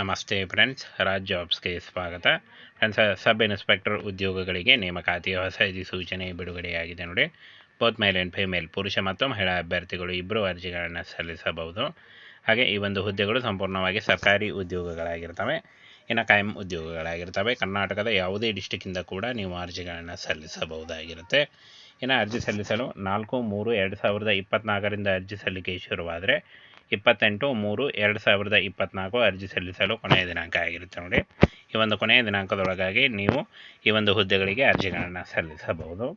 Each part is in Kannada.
ನಮಸ್ತೆ ಫ್ರೆಂಡ್ಸ್ ರಾಜ್ ಜಾಬ್ಸ್ಗೆ ಸ್ವಾಗತ. ಫ್ರೆಂಡ್ಸ್, ಸಬ್ ಇನ್ಸ್ಪೆಕ್ಟರ್ ಉದ್ಯೋಗಗಳಿಗೆ ನೇಮಕಾತಿಯ ಹೊಸ ಅಧಿಸೂಚನೆ ಬಿಡುಗಡೆಯಾಗಿದೆ ನೋಡಿ. ಬೋತ್ ಮೇಲ್ ಆ್ಯಂಡ್ ಫಿಮೇಲ್ ಪುರುಷ ಮತ್ತು ಮಹಿಳಾ ಅಭ್ಯರ್ಥಿಗಳು ಇಬ್ಬರು ಅರ್ಜಿಗಳನ್ನು ಸಲ್ಲಿಸಬಹುದು. ಹಾಗೆ ಈ ಒಂದು ಹುದ್ದೆಗಳು ಸಂಪೂರ್ಣವಾಗಿ ಸರ್ಕಾರಿ ಉದ್ಯೋಗಗಳಾಗಿರ್ತವೆ. ಇನ್ನು ಕಾಯಂ ಉದ್ಯೋಗಗಳಾಗಿರ್ತವೆ. ಕರ್ನಾಟಕದ ಯಾವುದೇ ಡಿಸ್ಟಿಕ್ಕಿಂದ ಕೂಡ ನೀವು ಅರ್ಜಿಗಳನ್ನು ಸಲ್ಲಿಸಬಹುದಾಗಿರುತ್ತೆ. ಇನ್ನು ಅರ್ಜಿ ಸಲ್ಲಿಸಲು ನಾಲ್ಕು, ಮೂರು, ಎರಡು ಸಾವಿರದ ಇಪ್ಪತ್ತ್ನಾಲ್ಕರಿಂದ ಅರ್ಜಿ ಸಲ್ಲಿಕೆ ಶುರುವಾದರೆ ಇಪ್ಪತ್ತೆಂಟು, ಮೂರು, ಎರಡು ಸಾವಿರದ ಇಪ್ಪತ್ತ್ನಾಲ್ಕು ಅರ್ಜಿ ಸಲ್ಲಿಸಲು ಕೊನೆಯ ದಿನಾಂಕ ಆಗಿರುತ್ತೆ ನೋಡಿ. ಈ ಒಂದು ಕೊನೆಯ ದಿನಾಂಕದೊಳಗಾಗಿ ನೀವು ಈ ಒಂದು ಹುದ್ದೆಗಳಿಗೆ ಅರ್ಜಿಗಳನ್ನು ಸಲ್ಲಿಸಬಹುದು.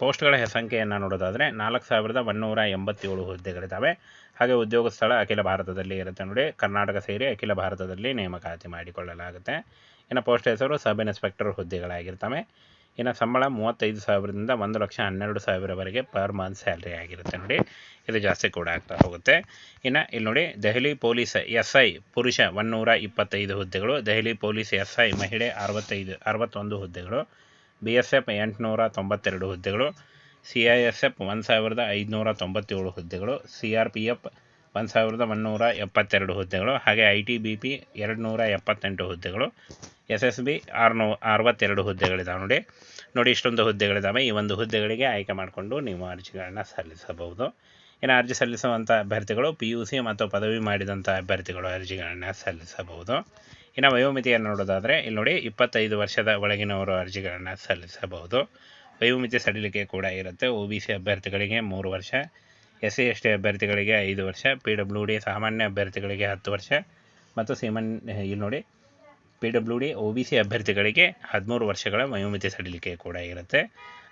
ಪೋಸ್ಟ್ಗಳ ಸಂಖ್ಯೆಯನ್ನು ನೋಡೋದಾದರೆ ನಾಲ್ಕು ಸಾವಿರದ ಒನ್ನೂರ ಎಂಬತ್ತೇಳು ಹುದ್ದೆಗಳಿದ್ದಾವೆ. ಹಾಗೆ ಉದ್ಯೋಗ ಸ್ಥಳ ಅಖಿಲ ಭಾರತದಲ್ಲಿ ಇರುತ್ತೆ ನೋಡಿ. ಕರ್ನಾಟಕ ಸೇರಿ ಅಖಿಲ ಭಾರತದಲ್ಲಿ ನೇಮಕಾತಿ ಮಾಡಿಕೊಳ್ಳಲಾಗುತ್ತೆ. ಇನ್ನು ಪೋಸ್ಟ್ ಹೆಸರು, ಸಬ್ ಇನ್ಸ್ಪೆಕ್ಟರ್ ಹುದ್ದೆಗಳಾಗಿರ್ತವೆ. ಇನ್ನು ಸಂಬಳ ಮೂವತ್ತೈದು ಸಾವಿರದಿಂದ ಒಂದು ಲಕ್ಷ ಹನ್ನೆರಡು ಸಾವಿರವರೆಗೆ ಪರ್ ಮಂತ್ ಸ್ಯಾಲ್ರಿ ಆಗಿರುತ್ತೆ ನೋಡಿ. ಇದು ಜಾಸ್ತಿ ಕೂಡ ಆಗ್ತಾ ಹೋಗುತ್ತೆ. ಇನ್ನು ಇಲ್ಲಿ ನೋಡಿ, ದೆಹಲಿ ಪೊಲೀಸ್ ಎಸ್ ಐ ಪುರುಷ ಒನ್ನೂರ ಇಪ್ಪತ್ತೈದು ಹುದ್ದೆಗಳು, ದೆಹಲಿ ಪೊಲೀಸ್ ಎಸ್ ಐ ಮಹಿಳೆ ಅರವತ್ತೈದು, ಅರವತ್ತೊಂದು ಹುದ್ದೆಗಳು, ಬಿ ಎಸ್ ಎಫ್ ಎಂಟುನೂರ ತೊಂಬತ್ತೆರಡು ಹುದ್ದೆಗಳು, ಸಿ ಐ ಎಸ್ ಎಫ್ ಒಂದು ಸಾವಿರದ ಐದುನೂರ ತೊಂಬತ್ತೇಳು ಹುದ್ದೆಗಳು, ಸಿ ಆರ್ ಪಿ ಎಫ್ ಒಂದು ಸಾವಿರದ ಒನ್ನೂರ ಎಪ್ಪತ್ತೆರಡು ಹುದ್ದೆಗಳು ಹಾಗೆ ಐ ಟಿ ಬಿ ಪಿ ಎರಡು ನೂರ ಎಪ್ಪತ್ತೆಂಟು ಹುದ್ದೆಗಳು, ಎಸ್ ಎಸ್ ಬಿ ಆರುನೂ ಅರವತ್ತೆರಡು ಹುದ್ದೆಗಳಿದಾವೆ ನೋಡಿ. ನೋಡಿ, ಇಷ್ಟೊಂದು ಹುದ್ದೆಗಳಿದ್ದಾವೆ ಈ ಒಂದು ಹುದ್ದೆಗಳಿಗೆ ಆಯ್ಕೆ ಮಾಡಿಕೊಂಡು ನೀವು ಅರ್ಜಿಗಳನ್ನು ಸಲ್ಲಿಸಬಹುದು. ಇನ್ನು ಅರ್ಜಿ ಸಲ್ಲಿಸುವಂಥ ಅಭ್ಯರ್ಥಿಗಳು ಪಿ ಯು ಸಿ ಮತ್ತು ಪದವಿ ಮಾಡಿದಂಥ ಅಭ್ಯರ್ಥಿಗಳು ಅರ್ಜಿಗಳನ್ನು ಸಲ್ಲಿಸಬಹುದು. ಇನ್ನು ವಯೋಮಿತಿಯನ್ನು ನೋಡೋದಾದರೆ, ಇಲ್ಲಿ ನೋಡಿ, ಇಪ್ಪತ್ತೈದು ವರ್ಷದ ಒಳಗಿನವರು ಅರ್ಜಿಗಳನ್ನು ಸಲ್ಲಿಸಬಹುದು. ವಯೋಮಿತಿ ಸಡಿಲಿಕೆ ಕೂಡ ಇರುತ್ತೆ. ಒ ಬಿ ಸಿ ಅಭ್ಯರ್ಥಿಗಳಿಗೆ ಮೂರು ವರ್ಷ ಎಸ್ ಸಿ ಎಸ್ ಟಿ ಅಭ್ಯರ್ಥಿಗಳಿಗೆ ಐದು ವರ್ಷ, ಪಿ ಡಬ್ಲ್ಯೂ ಡಿ ಸಾಮಾನ್ಯ ಅಭ್ಯರ್ಥಿಗಳಿಗೆ ಹತ್ತು ವರ್ಷ ಮತ್ತು ಸಿಮನ್ ಇಲ್ಲಿ ನೋಡಿ, P W D, O B C ಅಭ್ಯರ್ಥಿಗಳಿಗೆ ಹದಿಮೂರು ವರ್ಷಗಳ ವಯೋಮಿತಿ ಸಡಿಲಿಕೆ ಕೂಡ ಇರುತ್ತೆ.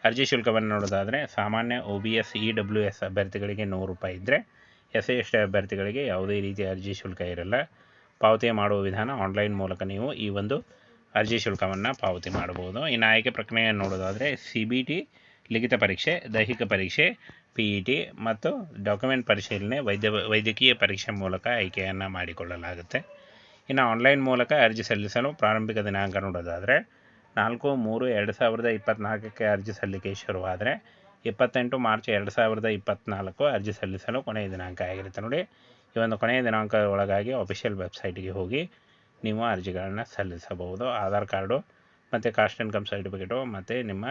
ಅರ್ಜಿ ಶುಲ್ಕವನ್ನು ನೋಡೋದಾದರೆ, ಸಾಮಾನ್ಯ O B S, E W S ಅಭ್ಯರ್ಥಿಗಳಿಗೆ ನೂರು ರೂಪಾಯಿ ಇದ್ದರೆ ಎಸ್ ಸಿ ಎಸ್ ಟಿ ಅಭ್ಯರ್ಥಿಗಳಿಗೆ ಯಾವುದೇ ರೀತಿಯ ಅರ್ಜಿ ಶುಲ್ಕ ಇರಲ್ಲ. ಪಾವತಿ ಮಾಡುವ ವಿಧಾನ ಆನ್ಲೈನ್ ಮೂಲಕ ನೀವು ಈ ಒಂದು ಅರ್ಜಿ ಶುಲ್ಕವನ್ನು ಪಾವತಿ ಮಾಡಬಹುದು. ಇನ್ನು ಆಯ್ಕೆ ಪ್ರಕ್ರಿಯೆಯನ್ನು ನೋಡೋದಾದರೆ, ಸಿ ಬಿ ಟಿ ಲಿಖಿತ ಪರೀಕ್ಷೆ, ದೈಹಿಕ ಪರೀಕ್ಷೆ ಪಿ ಇ ಟಿ ಮತ್ತು ಡಾಕ್ಯುಮೆಂಟ್ ಪರಿಶೀಲನೆ, ವೈದ್ಯ, ವೈದ್ಯಕೀಯ ಪರೀಕ್ಷೆ ಮೂಲಕ ಆಯ್ಕೆಯನ್ನು ಮಾಡಿಕೊಳ್ಳಲಾಗುತ್ತೆ. ಇನ್ನು ಆನ್ಲೈನ್ ಮೂಲಕ ಅರ್ಜಿ ಸಲ್ಲಿಸಲು ಪ್ರಾರಂಭಿಕ ದಿನಾಂಕ ನೋಡೋದಾದರೆ, ನಾಲ್ಕು, ಮೂರು, ಎರಡು ಸಾವಿರದ ಇಪ್ಪತ್ತ್ನಾಲ್ಕಕ್ಕೆ ಅರ್ಜಿ ಸಲ್ಲಿಕೆ ಶುರುವಾದರೆ, ಇಪ್ಪತ್ತೆಂಟು ಮಾರ್ಚ್ ಎರಡು ಸಾವಿರದ ಇಪ್ಪತ್ತ್ನಾಲ್ಕು ಅರ್ಜಿ ಸಲ್ಲಿಸಲು ಕೊನೆಯ ದಿನಾಂಕ ಆಗಿರುತ್ತೆ ನೋಡಿ. ಈ ಒಂದು ಕೊನೆಯ ದಿನಾಂಕ ಒಳಗಾಗಿ ಅಫಿಷಿಯಲ್ ವೆಬ್ಸೈಟ್ಗೆ ಹೋಗಿ ನೀವು ಅರ್ಜಿಗಳನ್ನು ಸಲ್ಲಿಸಬಹುದು. ಆಧಾರ್ ಕಾರ್ಡು, ಮತ್ತು ಕಾಸ್ಟ್ ಇನ್ಕಮ್ ಸರ್ಟಿಫಿಕೇಟು ಮತ್ತು ನಿಮ್ಮ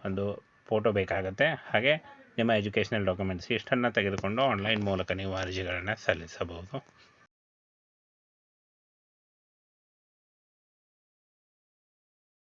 ಒಂದು ಫೋಟೋ ಬೇಕಾಗುತ್ತೆ. ಹಾಗೆ ನಿಮ್ಮ ಎಜುಕೇಷನಲ್ ಡಾಕ್ಯುಮೆಂಟ್ಸ್ ಇಷ್ಟನ್ನು ತೆಗೆದುಕೊಂಡು ಆನ್ಲೈನ್ ಮೂಲಕ ನೀವು ಅರ್ಜಿಗಳನ್ನು ಸಲ್ಲಿಸಬಹುದು.